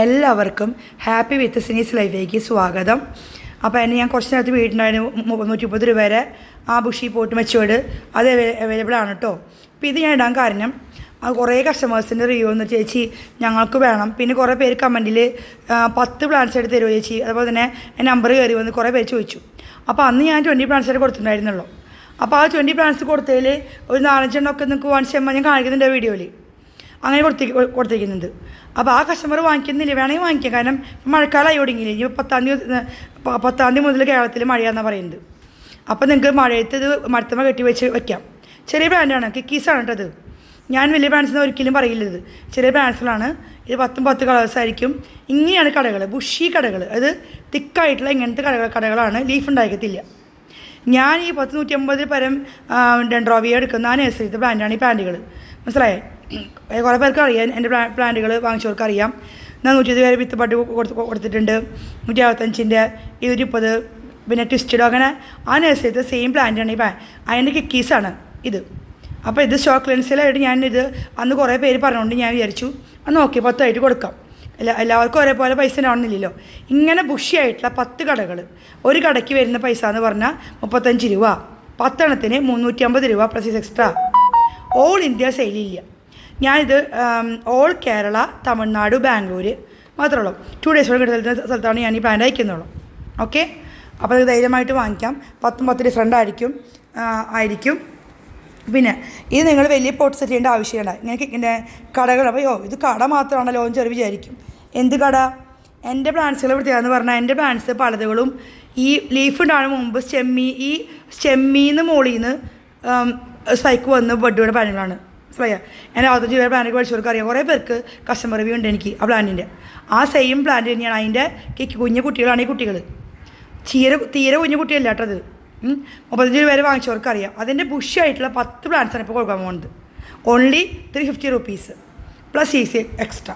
എല്ലാവർക്കും happy with സിനീസ് ലൈഫിലേക്ക് സ്വാഗതം. അപ്പോൾ എന്നെ ഞാൻ കുറച്ച് നേരത്തെ വീട്ടിലുണ്ടായിരുന്നു നൂറ്റി മുപ്പത് രൂപ വരെ ആ ബുഷി പോട്ട് മെച്ചുവേർഡ് അത് അവൈലബിൾ ആണ് കേട്ടോ അപ്പോൾ ഇത് ഞാൻ ഇടാൻ കാരണം കുറേ കസ്റ്റമേഴ്സിന്റെ റിവ്യൂ എന്ന് ചേച്ചി ഞങ്ങൾക്ക് വേണം. പിന്നെ കുറേ പേര് കമന്റിൽ പത്ത് പ്ലാൻസ് എടുത്ത് തരുമോ ചേച്ചി? അതുപോലെ തന്നെ നമ്പർ കയറി വന്ന് കുറേ പേര് ചോദിച്ചു. അപ്പോൾ അന്ന് ഞാൻ ട്വന്റി പ്ലാൻസ് വരെ കൊടുത്തിട്ടുണ്ടായിരുന്നുള്ളൂ. അപ്പോൾ ആ ട്വന്റി പ്ലാൻസ് കൊടുത്തതിൽ ഒരു നാലഞ്ചെണ്ണമൊക്കെ നിങ്ങൾക്ക് വൺ വാങ്ങിച്ച് ഞാൻ കാണിക്കുന്നുണ്ട് വീഡിയോയിൽ അങ്ങനെ കൊടുത്തി കൊടുത്തിരിക്കുന്നുണ്ട്. അപ്പോൾ ആ കസ്റ്റമർ വാങ്ങിക്കുന്നില്ല വേണമെങ്കിൽ വാങ്ങിക്കാം. കാരണം മഴക്കാലമായി ഒടുങ്ങിയില്ല ഇനി പത്താം തീയതി പത്താം തീയതി മുതൽ കേരളത്തിൽ മഴയാണെന്നാണ് പറയുന്നത്. അപ്പോൾ നിങ്ങൾക്ക് മഴയത്ത് ഇത് മരത്തമ്മ കെട്ടി വെച്ച് വെക്കാം. ചെറിയ ബ്രാൻഡാണ് കിക്കീസാണ് കേട്ടോ ഇത്. ഞാൻ വലിയ ബ്രാൻഡ്സ് ഒരിക്കലും പറയില്ല ഇത് ചെറിയ ബ്രാൻഡ്സിലാണ് ഇത് പത്തും പത്ത് കളേഴ്സ് ആയിരിക്കും. ഇങ്ങനെയാണ് കടകൾ ബുഷി കടകൾ അത് തിക്കായിട്ടുള്ള ഇങ്ങനത്തെ കടകൾ കടകളാണ്. ലീഫ് ഉണ്ടാക്കത്തില്ല. ഞാൻ ഈ പത്ത് നൂറ്റി അമ്പതിൽ പരം ഡെൻഡ്രോവിയ എടുക്കുന്ന ആ നഴ്സറിത്തെ ബ്രാൻഡാണ് ഈ പാന്റുകൾ മനസ്സിലായേ? കുറേ പേർക്ക് അറിയാം. എന്റെ പ്ലാന്റുകൾ വാങ്ങിച്ചവർക്ക് അറിയാം ഞാൻ നൂറ്റി ഇരുപത് പേര് വിത്ത് പട്ട് കൊടുത്ത് കൊടുത്തിട്ടുണ്ട്. നൂറ്റി അറുപത്തഞ്ചിന്റെ മുപ്പത് പിന്നെ ട്വിസ്റ്റഡ് അങ്ങനെ ആ നഴ്സറിത്തെ സെയിം പ്ലാന്റാണ് ഈ അതിന്റെ കിക്കീസാണ് ഇത്. അപ്പോൾ ഇത് സ്റ്റോക്ക് ലെൻസിലായിട്ട് ഞാനിത് അന്ന് കുറേ പേര് പറഞ്ഞുകൊണ്ട് ഞാൻ വിചാരിച്ചു അത് നോക്കി പത്തായിട്ട് കൊടുക്കാം. എല്ലാ എല്ലാവർക്കും ഒരേപോലെ പൈസ ഉണ്ടാവണമെന്നില്ലല്ലോ ഇങ്ങനെ ബുഷിയായിട്ടുള്ള പത്ത് കടകൾ ഒരു കടയ്ക്ക് വരുന്ന പൈസ എന്ന് പറഞ്ഞാൽ മുപ്പത്തഞ്ച് രൂപ. പത്തെണ്ണത്തിന് മുന്നൂറ്റി അമ്പത് രൂപ പ്ലസ് എക്സ്ട്രാ ഓൾ ഇന്ത്യ സെയിലില്ല ഞാനിത് ഓൾ കേരള തമിഴ്നാട് ബാംഗ്ലൂർ മാത്രമേ ഉള്ളൂ. ടു ഡേയ്സ് കൂടെ കിട്ടുന്ന സ്ഥലത്താണ് ഞാൻ ഈ പ്ലാൻ അയക്കുന്നുള്ളൂ ഓക്കെ അപ്പോൾ അത് ധൈര്യമായിട്ട് വാങ്ങിക്കാം. പത്തും പത്ത് ഡിഫറെന്റ് ആയിരിക്കും. ആയിരിക്കും. പിന്നെ ഇത് നിങ്ങൾ വലിയ പോട്ട് സെറ്റ് ചെയ്യേണ്ട ആവശ്യമില്ല. ഇങ്ങനെ ഇങ്ങനെ കടകൾ അപ്പോൾ യോ ഇത് കട മാത്രമാണല്ലോ എന്ന് ചെറിയ വിചാരിക്കും. എന്ത് കട? എന്റെ പ്ലാന്റ്സുകളെ പ്രത്യേകത എന്ന് പറഞ്ഞാൽ എന്റെ പ്ലാന്റ്സ് പലതുകളും ഈ ലീഫ് ഉണ്ടാകുന്ന മുമ്പ് സ്റ്റെമ്മി ഈ സ്റ്റെമ്മിന്ന് മുകളിൽ നിന്ന് സ്പൈക്ക് വന്ന് ബഡ്ഡുകളുടെ പ്ലാനുകളാണ് മനസ്സിലായോ? എന്റെ അറുപത്തഞ്ച് പേര് പ്ലാന്റ് പഠിച്ചവർക്ക് അറിയാം. കുറേ പേർക്ക് കസ്റ്റമർ റിവ്യൂ ഉണ്ട് എനിക്ക് ആ പ്ലാന്റിന്റെ ആ സെയിം പ്ലാന്റ് തന്നെയാണ് അതിന്റെ കിക്ക് കുഞ്ഞു കുട്ടികളാണ് ഈ കുട്ടികൾ ചീര തീരെ കുഞ്ഞു കുട്ടിയല്ല കേട്ടത്. മുപ്പത്തഞ്ച് രൂപ വരെ വാങ്ങിച്ചവർക്ക് അറിയാം. അതിന്റെ ബുഷായിട്ടുള്ള പത്ത് പ്ലാന്റ്സാണ് ഇപ്പോൾ കൊടുക്കാൻ പോകുന്നത്. Only three fifty rupees plus ഈ സി എക്സ്ട്രാ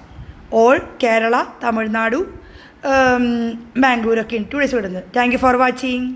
ഓൾ കേരള തമിഴ്നാടു ബാംഗ്ലൂരൊക്കെ ടു ഡേയ്സ് വിടുന്നത്. Thank you for watching